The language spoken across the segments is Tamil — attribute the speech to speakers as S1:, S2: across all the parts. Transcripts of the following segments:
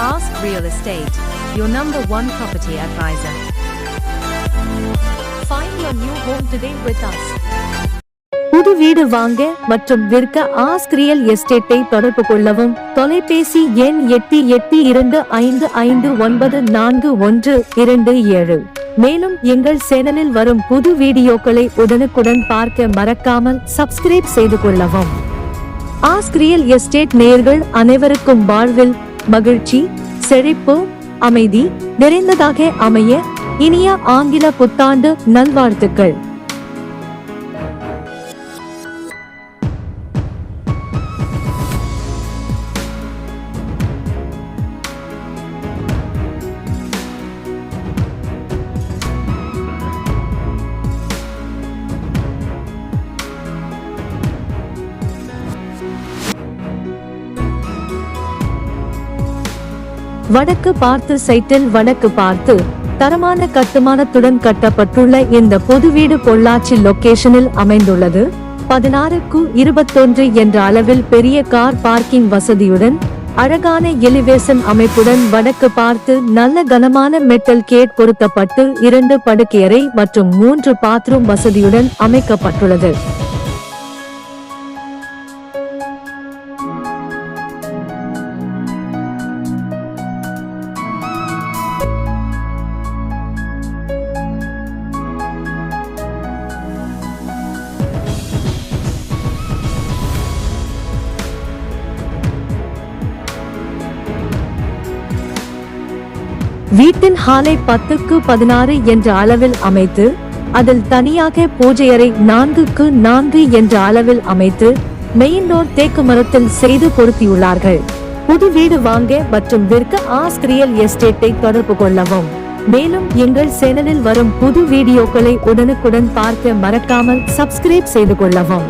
S1: Ask Real Estate, your number one property advisor. Find your new home today with us.
S2: புது வீடு வாங்க மற்றும் விற்க ஆஸ்க் ரியல் எஸ்டேட்டை தொடர்பு கொள்ளவும் தொலைபேசி எண் எட்டு எட்டு இரண்டு ஐந்து ஐந்து ஒன்பது நான்கு ஒன்று இரண்டு ஏழு மேலும் எங்கள் சேனலில் வரும் புது வீடியோக்களை உடனுக்குடன் பார்க்க மறக்காமல் சப்ஸ்கிரைப் செய்து கொள்ளவும் ஆஸ்க் ரியல் எஸ்டேட் நேயர்கள் அனைவருக்கும் வாழ்வில் மகிழ்ச்சி செழிப்பு அமைதி நிறைந்ததாக அமைய இனிய ஆங்கில புத்தாண்டு நல்வாழ்த்துக்கள். வடக்கு பார்த்து சைட்டில் வடக்கு பார்த்து தரமான கட்டுமானத்துடன் கட்டப்பட்டுள்ள இந்த பொது வீடு பொள்ளாச்சி லொகேஷனில் அமைந்துள்ளது. பதினாறுக்கு இருபத்தொன்று என்ற அளவில் பெரிய கார் பார்க்கிங் வசதியுடன் அழகான எலிவேஷன் அமைப்புடன் வடக்கு பார்த்து நல்ல கனமான மெட்டல் கேட் பொருத்தப்பட்டு இரண்டு படுக்கையறை மற்றும் மூன்று பாத்ரூம் வசதியுடன் அமைக்கப்பட்டுள்ளது. வீட்டின் ஹாலை பத்துக்கு பதினாறு என்ற அளவில் அமைத்து அதில் தனியாக பூஜையறை நான்குக்கு நான்கு என்ற அளவில் அமைத்து மெயின் டோர் தேக்கு மரத்தில் செய்து பொருத்தியுள்ளார்கள். புது வீடு வாங்க மற்றும் விற்க ஆஸ்க் ரியல் எஸ்டேட்டை தொடர்பு கொள்ளவும். மேலும் எங்கள் சேனலில் வரும் புது வீடியோக்களை உடனுக்குடன் பார்க்க மறக்காமல் சப்ஸ்கிரைப் செய்து கொள்ளவும்.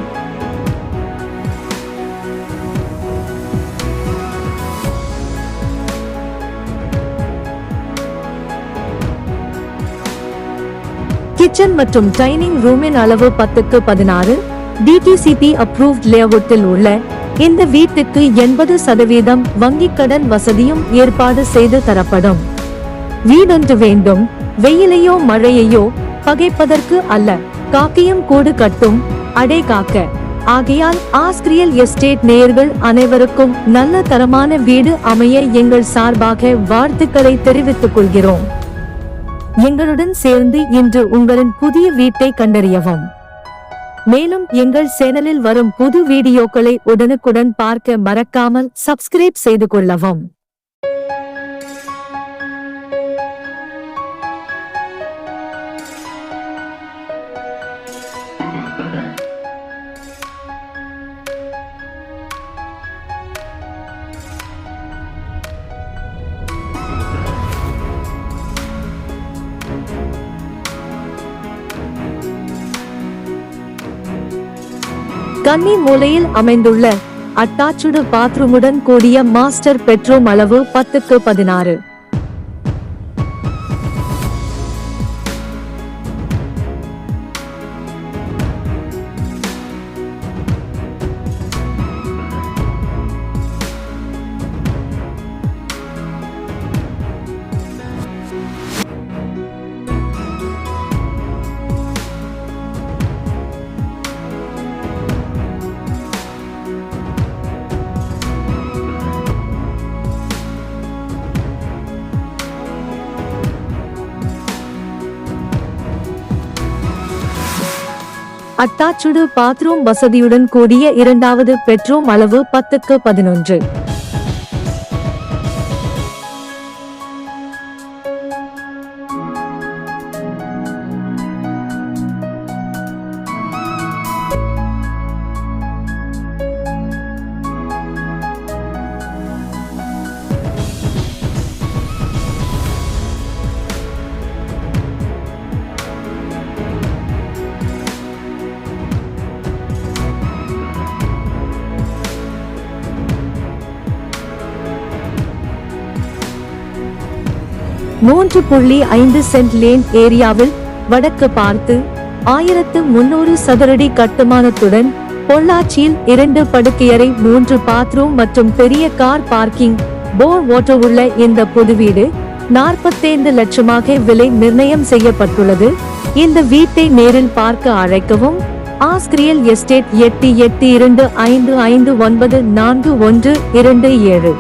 S2: கிச்சன் மற்றும் டைனிங் ரூமின் அளவு பத்துக்கு பதினாறு. டிடிசிபி அப்ரூவ்ட் லேஅவுட்டில் உள்ள இந்த வீட்டுக்கு எண்பது சதவீதம் வங்கிக் கடன் வசதியும் ஏற்பாடு செய்து தரப்படும். வீடொன்று வேண்டும். வெயிலையோ மழையையோ பகைப்பதற்கு அல்ல. காக்கையும் கூடு கட்டும். அடை காக்க. ஆகையால் ஆஸ்கிரியல் எஸ்டேட் நேயர்கள் அனைவருக்கும் நல்ல தரமான வீடு அமைய எங்கள் சார்பாக வாழ்த்துக்களை தெரிவித்துக் கொள்கிறோம். எங்களுடன் சேர்ந்து இன்று உங்களின் புதிய வீட்டை கண்டறியவும். மேலும் எங்கள் சேனலில் வரும் புது வீடியோக்களை உடனுக்குடன் பார்க்க மறக்காமல் சப்ஸ்கிரைப் செய்து கொள்ளவும். கன்னி மூலையில் அமைந்துள்ள அட்டாச்சுடு பாத்ரூமுடன் கூடிய மாஸ்டர் பெட்ரூம் அளவு பத்துக்கு பதினாறு. அட்டாச்சுடு பாத்ரூம் வசதியுடன் கூடிய இரண்டாவது பெட்ரூம் அளவு பத்துக்கு பதினொன்று. மூன்று புள்ளி ஐந்து சென்ட் லேன் ஏரியாவில் வடக்கு பார்த்து ஆயிரத்து முன்னூறு சதுரடி கட்டுமானத்துடன் பொள்ளாச்சியில் இரண்டு படுக்கையறை மூன்று பாத்ரூம் மற்றும் பெரிய கார் பார்க்கிங் போர் வாட்டர் உள்ள இந்த புது வீடு நாற்பத்தைந்து லட்சமாக விலை நிர்ணயம் செய்யப்பட்டுள்ளது. இந்த வீட்டை நேரில் பார்க்க அழைக்கவும். ஆஸ்கிரியல் எஸ்டேட் எட்டு எட்டு இரண்டு ஐந்து ஐந்து ஒன்பது நான்கு ஒன்று இரண்டு ஏழு.